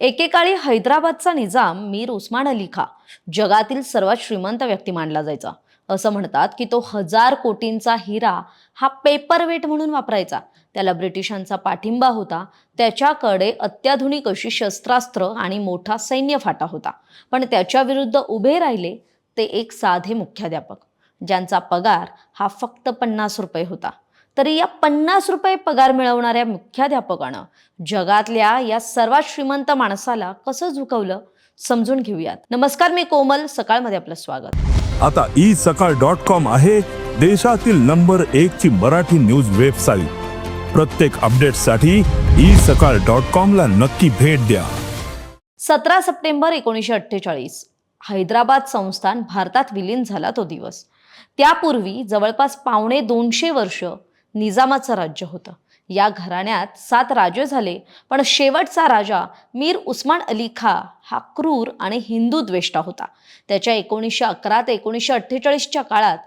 एकेकाळी हैदराबादचा निजाम मीर उस्मान अली खा जगातील सर्वात श्रीमंत व्यक्ती मानला जायचा. असं म्हणतात की तो हजार कोटींचा हिरा हा पेपरवेट म्हणून वापरायचा. त्याला ब्रिटिशांचा पाठिंबा होता. त्याच्याकडे अत्याधुनिक अशी शस्त्रास्त्र आणि मोठा सैन्य फाटा होता. पण त्याच्या विरुद्ध उभे राहिले ते एक साधे मुख्याध्यापक ज्यांचा पगार हा फक्त पन्नास रुपये होता. तरी या पन्नास रुपये पगार मिळवणाऱ्या मुख्याध्यापकानं जगातल्या या सर्वात श्रीमंत माणसाला कसं झुकवलं समजून घेऊयात. नमस्कार मी कोमल. सकाळमध्ये आपलं स्वागत. आता ई सकाळ डॉट कॉम आहे देशातील नंबर एक ची मराठी न्यूज वेबसाईट. प्रत्येक अपडेटसाठी ई सकाळ डॉट कॉम ला नक्की भेट द्या. सतरा सप्टेंबर एकोणीसशे अठ्ठेचाळीस हैदराबाद संस्थान भारतात विलीन झाला तो दिवस. त्यापूर्वी जवळपास पावणे दोनशे वर्ष निजामाचं राज्य होतं. या घराण्यात सात राजे झाले पण शेवटचा राजा मीर उस्मान अली खा हा क्रूर आणि हिंदू द्वेष्टा होता. त्याच्या एकोणीसशे अकरा ते एकोणीसशे अठ्ठेचाळीसच्या काळात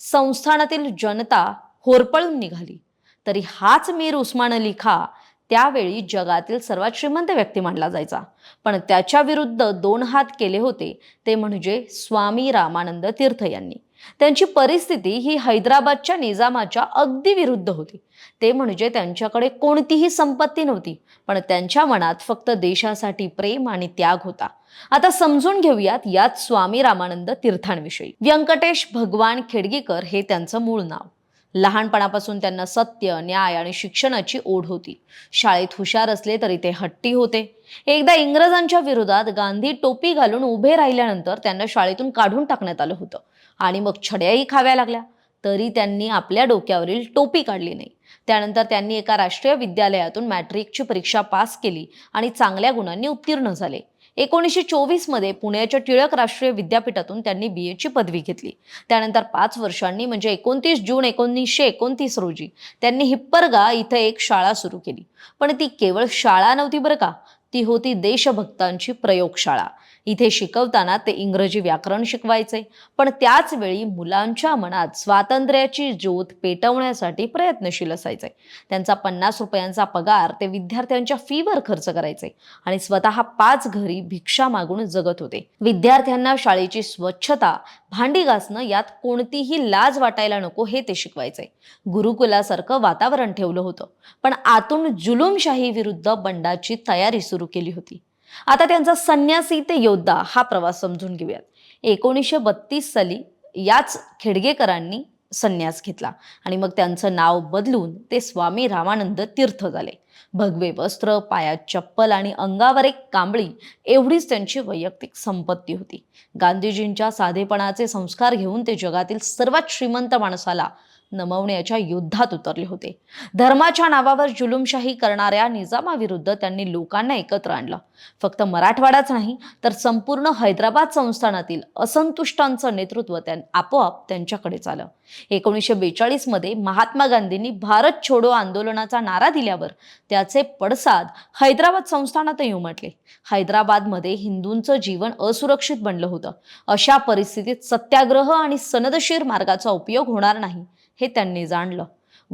संस्थानातील जनता होरपळून निघाली. तरी हाच मीर उस्मान अली खा त्यावेळी जगातील सर्वात श्रीमंत व्यक्ती मानला जायचा. पण त्याच्या विरुद्ध दोन हात केले होते ते म्हणजे स्वामी रामानंद तीर्थ यांनी. त्यांची परिस्थिती ही हैदराबादच्या निजामाच्या अगदी विरुद्ध होती. ते म्हणजे त्यांच्याकडे कोणतीही संपत्ती नव्हती पण त्यांच्या मनात फक्त देशासाठी प्रेम आणि त्याग होता. आता समजून घेऊयात यात स्वामी रामानंद तीर्थांविषयी. व्यंकटेश भगवान खेडगीकर हे त्यांचं मूळ नाव. लहानपणापासून त्यांना सत्य न्याय आणि शिक्षणाची ओढ होती. शाळेत हुशार असले तरी ते हट्टी होते. एकदा इंग्रजांच्या विरोधात गांधी टोपी घालून उभे राहिल्यानंतर त्यांना शाळेतून काढून टाकण्यात आलं होतं आणि मग छड्याही खाव्या लागल्या. तरी त्यांनी आपल्या डोक्यावरील टोपी काढली नाही. त्यानंतर त्यांनी एका राष्ट्रीय विद्यालयातून मॅट्रिकची परीक्षा पास केली आणि चांगल्या गुणांनी उत्तीर्ण झाले. एकोणीसशे चोवीसमध्ये पुण्याच्या टिळक राष्ट्रीय विद्यापीठातून त्यांनी बी एची पदवी घेतली. त्यानंतर पाच वर्षांनी म्हणजे एकोणतीस जून एकोणीसशे एकोणतीस रोजी त्यांनी हिप्परगा इथं एक शाळा सुरू केली. पण ती केवळ शाळा नव्हती बरं का ती होती देशभक्तांची प्रयोगशाळा. इथे शिकवताना ते इंग्रजी व्याकरण शिकवायचे. पण त्याच वेळी मुलांच्या मनात स्वातंत्र्याची ज्योत पेटवण्यासाठी प्रयत्नशील असायचे. त्यांचा पन्नास रुपयांचा पगार ते विद्यार्थ्यांच्या फीवर खर्च करायचे आणि स्वतः पाच घरी भिक्षा मागून जगत होते. विद्यार्थ्यांना शाळेची स्वच्छता भांडी घासणं यात कोणतीही लाज वाटायला नको हे ते शिकवायचे. गुरुकुलासारखं वातावरण ठेवलं होतं. पण आतून जुलूमशाही विरुद्ध बंडाची तयारी सुरू केली होती. आता त्यांचा संन्यासी ते योद्धा हा प्रवास समजून घेऊयात. एकोणीसशे बत्तीस साली याच खेडगेकरांनी संन्यास घेतला आणि मग त्यांचं नाव बदलून ते स्वामी रामानंद तीर्थ झाले. भगवे वस्त्र पायात चप्पल आणि अंगावर एक कांबळी एवढीच त्यांची वैयक्तिक संपत्ती होती. गांधीजींच्या साधेपणाचे संस्कार घेऊन ते जगातील सर्वात श्रीमंत माणसाला नमवण्याच्या युद्धात उतरले होते. धर्माच्या नावावर जुलुमशाही करणाऱ्या निजामाविरुद्ध त्यांनी लोकांना एकत्र आणलं. फक्त मराठवाडाच नाही तर संपूर्ण हैदराबाद संस्थानातील असंतुष्टांचं नेतृत्व त्यां आपोआप त्यांच्याकडेच आलं एकोणीसशे बेचाळीसमध्ये महात्मा गांधींनी भारत छोडो आंदोलनाचा नारा दिल्यावर त्याचे पडसाद हैदराबाद संस्थानातही उमटले. हैदराबादमध्ये हिंदूंचं जीवन असुरक्षित बनलं होतं. अशा परिस्थितीत सत्याग्रह आणि सनदशीर मार्गाचा उपयोग होणार नाही. हे त्यांनी जाणलं.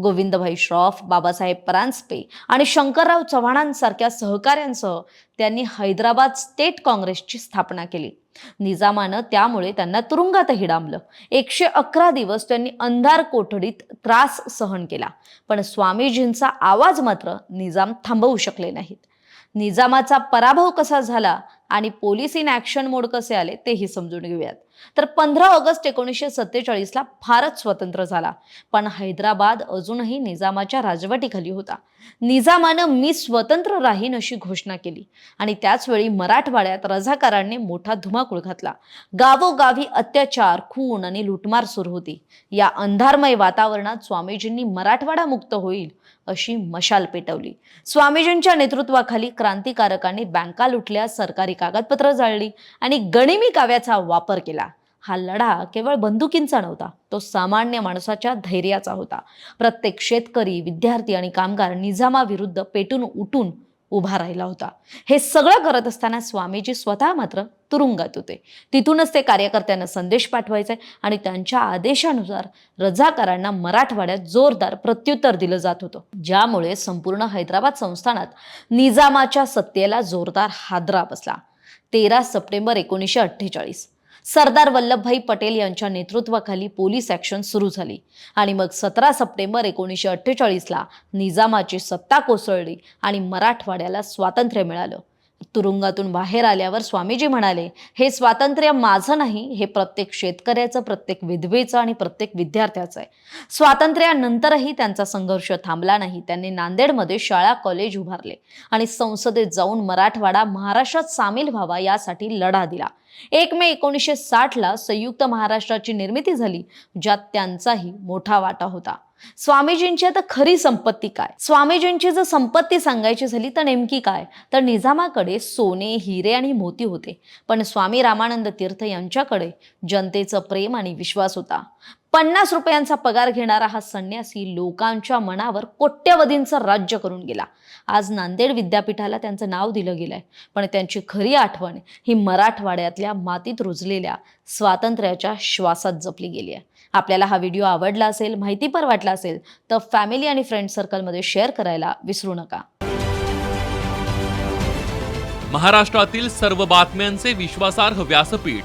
गोविंदभाई श्रॉफ बाबासाहेब परांजपे आणि शंकरराव चव्हाणांसारख्या सहकाऱ्यांसह त्यांनी हैदराबाद स्टेट काँग्रेसची स्थापना केली. निजामानं त्यामुळे त्यांना तुरुंगातही डांबलं. एकशे अकरा दिवस त्यांनी अंधार कोठडीत त्रास सहन केला. पण स्वामीजींचा आवाज मात्र निजाम थांबवू शकले नाहीत. निजामाचा पराभव कसा झाला? आणि पोलीस इन ॲक्शन मोड कसे आले तेही समजून घेऊयात. तर पंधरा ऑगस्ट एकोणीसशे सत्तेचाळीसला भारत स्वतंत्र झाला. पण हैदराबाद अजूनही निजामाच्या राजवटीखाली होता. निजामानं मी स्वतंत्र राहीन अशी घोषणा केली. आणि त्याचवेळी मराठवाड्यात रझाकारांनी मोठा धुमाकूळ घातला. गावोगावी अत्याचार खून आणि लुटमार सुरू होती. या अंधारमय वातावरणात स्वामीजींनी मराठवाडा मुक्त होईल अशी मशाल पेटवली. स्वामीजींच्या नेतृत्वाखाली क्रांतिकारकांनी बँका लुटल्या सरकारी कागदपत्र जाळली आणि गणिमी काव्याचा वापर केला. हा लढा केवळ बंदुकींचा नव्हता तो सामान्य माणसाच्या धैर्याचा होता. प्रत्येक शेतकरी विद्यार्थी आणि कामगार निजामाविरुद्ध पेटून उठून उभा राहिला होता. हे सगळं करत असताना स्वामीजी स्वतः मात्र तुरुंगात होते. तिथूनच ते कार्यकर्त्यांना संदेश पाठवायचे आणि त्यांच्या आदेशानुसार रझाकारांना मराठवाड्यात जोरदार प्रत्युत्तर दिलं जात होतं. ज्यामुळे संपूर्ण हैदराबाद संस्थानात निजामाच्या सत्तेला जोरदार हादरा बसला. तेरा सप्टेंबर एकोणीसशे अठ्ठेचाळीस. सरदार वल्लभभाई पटेल यांच्या नेतृत्वाखाली पोलीस ॲक्शन सुरू झाली आणि मग सतरा सप्टेंबर एकोणीसशे अठ्ठेचाळीसला निजामाची सत्ता कोसळली आणि मराठवाड्याला स्वातंत्र्य मिळालं. तुरुंगातून बाहेर आल्यावर स्वामीजी म्हणाले हे स्वातंत्र्य माझं नाही हे प्रत्येक शेतकऱ्याचं प्रत्येक विधवेचं आणि प्रत्येक विद्यार्थ्याचं आहे. स्वातंत्र्यानंतरही त्यांचा संघर्ष थांबला नाही. त्यांनी नांदेडमध्ये शाळा कॉलेज उभारले आणि संसदेत जाऊन मराठवाडा महाराष्ट्रात सामील व्हावा यासाठी लढा दिला. एक मे एकोणीसशे साठला संयुक्त महाराष्ट्राची निर्मिती झाली ज्यात त्यांचाही मोठा वाटा होता. स्वामीजींची आता खरी संपत्ती काय? स्वामीजींची जर संपत्ती सांगायची झाली तर नेमकी काय? तर निजामाकडे सोने हिरे आणि मोती होते. पण स्वामी रामानंद तीर्थ यांच्याकडे जनतेचं प्रेम आणि विश्वास होता. पन्नास रुपयांचा पगार घेणारा हा संन्यासी लोकांच्या मनावर कोट्यवधींचं राज्य करून गेला. आज नांदेड विद्यापीठाला त्यांचं नाव दिलं गेलंय. पण त्यांची खरी आठवण ही मराठवाड्यातल्या मातीत रुजलेल्या स्वातंत्र्याच्या श्वासात जपली गेली आहे. आपल्याला हा व्हिडिओ आवडला असेल माहितीपर वाटला असेल तर फॅमिली आणि फ्रेंड सर्कलमध्ये शेअर करायला विसरू नका. महाराष्ट्रातील सर्व बातम्यांचे विश्वासार्ह व्यासपीठ